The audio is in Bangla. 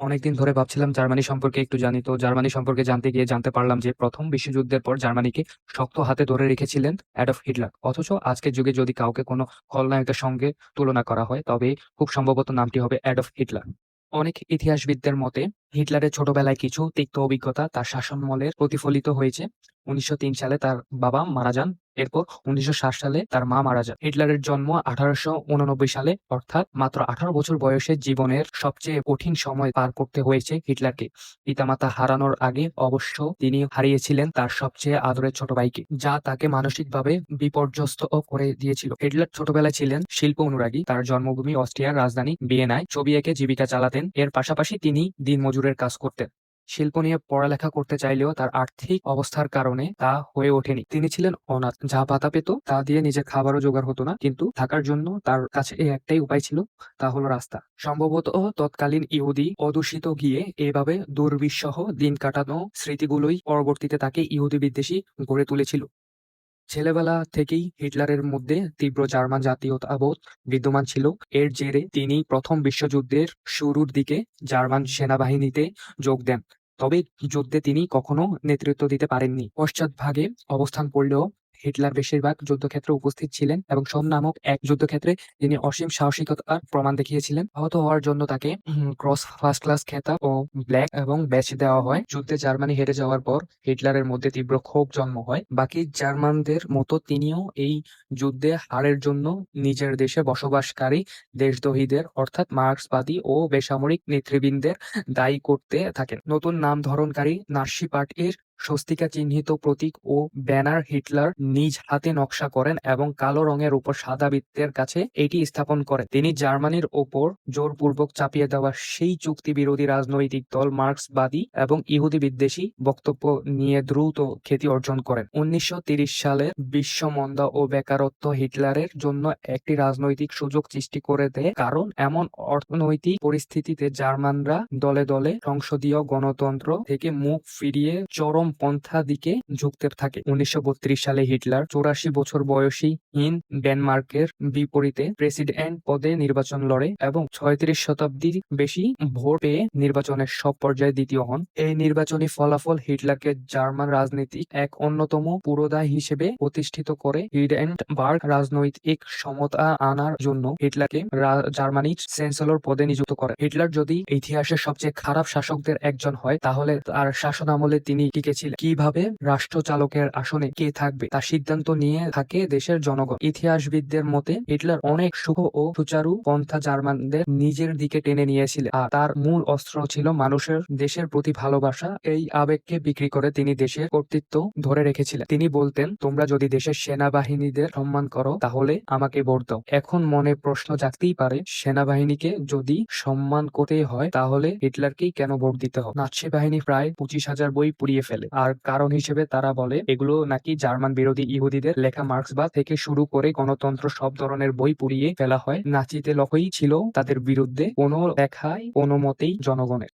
অনেকদিন ধরে ভাবছিলাম জার্মানি সম্পর্কে একটু জানি। তো জার্মানি সম্পর্কে জানতে গিয়ে জানতে পারলাম যে প্রথম বিশ্বযুদ্ধের পর জার্মানিকে শক্ত হাতে ধরে রেখেছিলেন অ্যাডলফ হিটলার। অথচ আজকের যুগে যদি কাউকে কোনো খলনায়কের সঙ্গে তুলনা করা হয়, তবে খুব সম্ভবত নামটি হবে অ্যাডলফ হিটলার। অনেক ইতিহাসবিদদের মতে, হিটলারের ছোটবেলায় কিছু তিক্ত অভিজ্ঞতা তার শাসনমলের প্রতিফলিত হয়েছে। ১৯০৩ সালে তার বাবা মারা যান। এরপর ১৯৬০ সালে তার মা মারা যান। হিটলারের জন্ম ১৮৮৯ সালে অর্থাৎ মাত্র ১৮ বছর বয়সে জীবনের সবচেয়ে কঠিন সময় পার করতে হয়েছে হিটলারকে। পিতামাতা হারানোর আগে অবশ্য তিনি হারিয়েছিলেন তার সবচেয়ে আদরের ছোট ভাইকে, যা তাকে মানসিকভাবে বিপর্যস্ত করে দিয়েছিল। হিটলার ছোটবেলায় ছিলেন শিল্প অনুরাগী। তার জন্মভূমি অস্ট্রিয়ার রাজধানী ভিয়েনায় ছবি এঁকে জীবিকা চালাতেন। এর পাশাপাশি তিনি দিনমজুরের কাজ করতেন। শিল্প নিয়ে পড়ালেখা করতে চাইলেও তার আর্থিক অবস্থার কারণে তা হয়ে ওঠেনি। তিনি ছিলেন অনাথ। যা ভাতা পেত তা দিয়ে নিজের খাবারও জোগাড় হতো না। কিন্তু থাকার জন্য তার কাছে একটাই উপায় ছিল, তা হলো রাস্তা। সম্ভবত তৎকালীন ইহুদি অধ্যুষিত গিয়ে এভাবে দুর্বিষহ দিন কাটানো স্মৃতিগুলোই পরবর্তীতে তাকে ইহুদি বিদ্বেষী গড়ে তুলেছিল। ছেলেবেলা থেকেই হিটলারের মধ্যে তীব্র জার্মান জাতীয়তাবোধ বিদ্যমান ছিল। এর জেরে তিনি প্রথম বিশ্বযুদ্ধের শুরুর দিকে জার্মান সেনাবাহিনীতে যোগ দেন। তবে যুদ্ধে তিনি কখনো নেতৃত্ব দিতে পারেননি। পশ্চাৎ ভাগে অবস্থান করলেও হিটলার বেশিরভাগ যুদ্ধক্ষেত্রে উপস্থিত ছিলেন এবং সোন নামক এক যুদ্ধক্ষেত্রে তিনি অসীম সাহসিকতার প্রমাণ দেখিয়েছিলেন। আহত হওয়ার জন্য তাকে ক্রস ফার্স্ট ক্লাস খেতাব ও ব্ল্যাক এবং ব্যাচ দেওয়া হয়। যুদ্ধে জার্মানি হেরে যাওয়ার পর হিটলারের মধ্যে তীব্র ক্ষোভ জন্ম হয়। বাকি জার্মানদের মতো তিনিও এই যুদ্ধে হারের জন্য নিজের দেশে বসবাসকারী দেশদ্রোহীদের, অর্থাৎ মার্ক্সবাদী ও বেসামরিক নেতৃবৃন্দের দায়ী করতে থাকেন। নতুন নাম ধারণকারী নাৎসি পার্টির স্বস্তিকা চিহ্নিত প্রতীক ও ব্যানার হিটলার নিজ হাতে নকশা করেন এবং কালো রঙের উপর সাদা বৃত্তের কাছে এটি স্থাপন করেন। তিনি জার্মানির ওপর জোরপূর্বক চাপিয়ে দেওয়া সেই চুক্তি বিরোধী রাজনৈতিক দল মার্ক্সবাদী এবং ইহুদি বিদ্বেষী বক্তব্য নিয়ে দ্রুত খ্যাতি অর্জন করেন। উনিশশো তিরিশ বিশ্ব মন্দা ও বেকারত্ব হিটলারের জন্য একটি রাজনৈতিক সুযোগ সৃষ্টি করে দেয় কারণ এমন অর্থনৈতিক পরিস্থিতিতে জার্মানরা দলে দলে সংসদীয় গণতন্ত্র থেকে মুখ ফিরিয়ে চরম পন্থা দিকে ঝুঁকতে থাকে। উনিশশো বত্রিশ সালে হিটলার চৌরাশি বছর বয়সী হিন ডেনমার্কের বিপরীতে প্রেসিডেন্ট পদে নির্বাচন লড়ে এবং ছয়ত্রিশ শতাব্দীর বেশি ভোট পেয়ে নির্বাচনের সব পর্যায়ে দ্বিতীয় হন। এই নির্বাচনী ফলাফল হিটলারকে জার্মান রাজনীতি এক অন্যতম পুরোধা হিসেবে প্রতিষ্ঠিত করে হিডেনবার্গ রাজনৈতিক সমতা আনার জন্য হিটলারকে জার্মানির চ্যান্সেলর পদে নিযুক্ত করে। হিটলার যদি ইতিহাসের সবচেয়ে খারাপ শাসকদের একজন হয়, তাহলে তার শাসনামলে তিনি টিকে ছিলেন। কীভাবে রাষ্ট্রচালকের আসনে কে থাকবে তা সিদ্ধান্ত নিয়ে থাকে দেশের জনগণ। ইতিহাসবিদদের মতে, হিটলার অনেক শুভ ও সুচারু পন্থা জার্মানদের নিজের দিকে টেনে নিয়েছিলেন আর তার মূল অস্ত্র ছিল মানুষের দেশের প্রতি ভালোবাসা। এই আবেগকে বিক্রি করে তিনি দেশের কর্তৃত্ব ধরে রেখেছিলেন। তিনি বলতেন, তোমরা যদি দেশের সেনাবাহিনীদের সম্মান করো, তাহলে আমাকে ভোট দাও। এখন মনে প্রশ্ন জাগতেই পারে, সেনাবাহিনীকে যদি সম্মান করতে হয়, তাহলে হিটলারকেই কেন ভোট দিতে হবে? নাৎসি বাহিনী প্রায় পঁচিশ হাজার বই পুড়িয়ে ফেলে। আর কারণ হিসেবে তারা বলে, এগুলো নাকি জার্মান বিরোধী ইহুদিদের লেখা মার্ক্সবাদ থেকে শুরু করে গণতন্ত্র সব ধরনের বই পুড়িয়ে ফেলা হয়। নাচিতে লক্ষ্যই ছিল তাদের বিরুদ্ধে কোনো লেখায় কোনো মতেই জনগণের